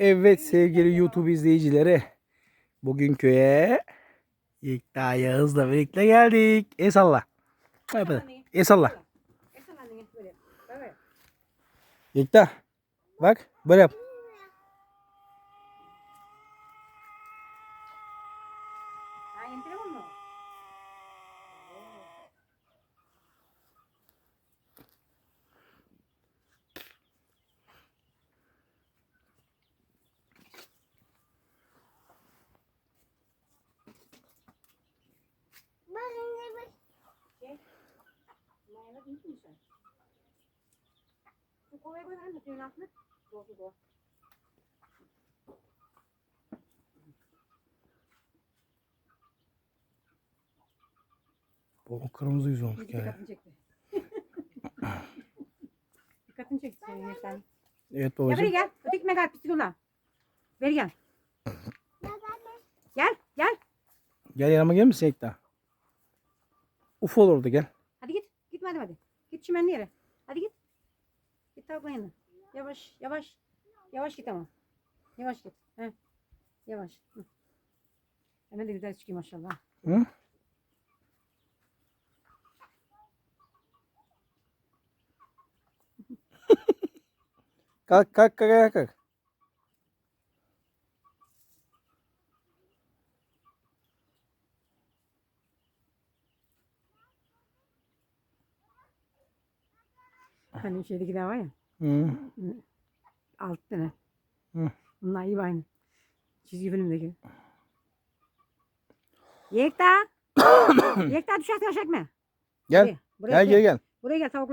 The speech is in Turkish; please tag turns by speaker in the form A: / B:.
A: Evet sevgili YouTube izleyicileri. Bugün köye Yekta Yağız'la birlikte geldik.
B: Annene böyle. Böyle.
A: Yekta. Bak böyle yap.
B: Ha yeni telefon mu? Mayana değil mi sen? Şu kovaya koyalım da suyun altına. Doldu doldu.
A: O kırmızı yüz olmuş yani.
B: dikkatini çekti. dikkatini çekti senin yeter.
A: Evet
B: Ya
A: babacığım.
B: gel. Öteki megal pislik ulan. Ver gel. Gel gel.
A: Gel yanıma gelir misin Yekta? Ufo orada gel.
B: Hadi hadi. Git çimenli yere. Hadi git. Git tavukla yanına. Yavaş yavaş. Yavaş git ama. Yavaş git. He. Yavaş. Hı. Hemen de güzel çıkıyor maşallah.
A: Hı? kalk kalk kalk kalk.
B: Hani şeydeki daha var ya.
A: Hı.
B: Alt tane.
A: Hı.
B: Bunlar iyi aynı. Çizgi filmdeki. Yekta. Yekta düşersin aşağı mı?
A: Gel.
B: Buraya
A: Gel gel gel.
B: Buraya gel tavuklar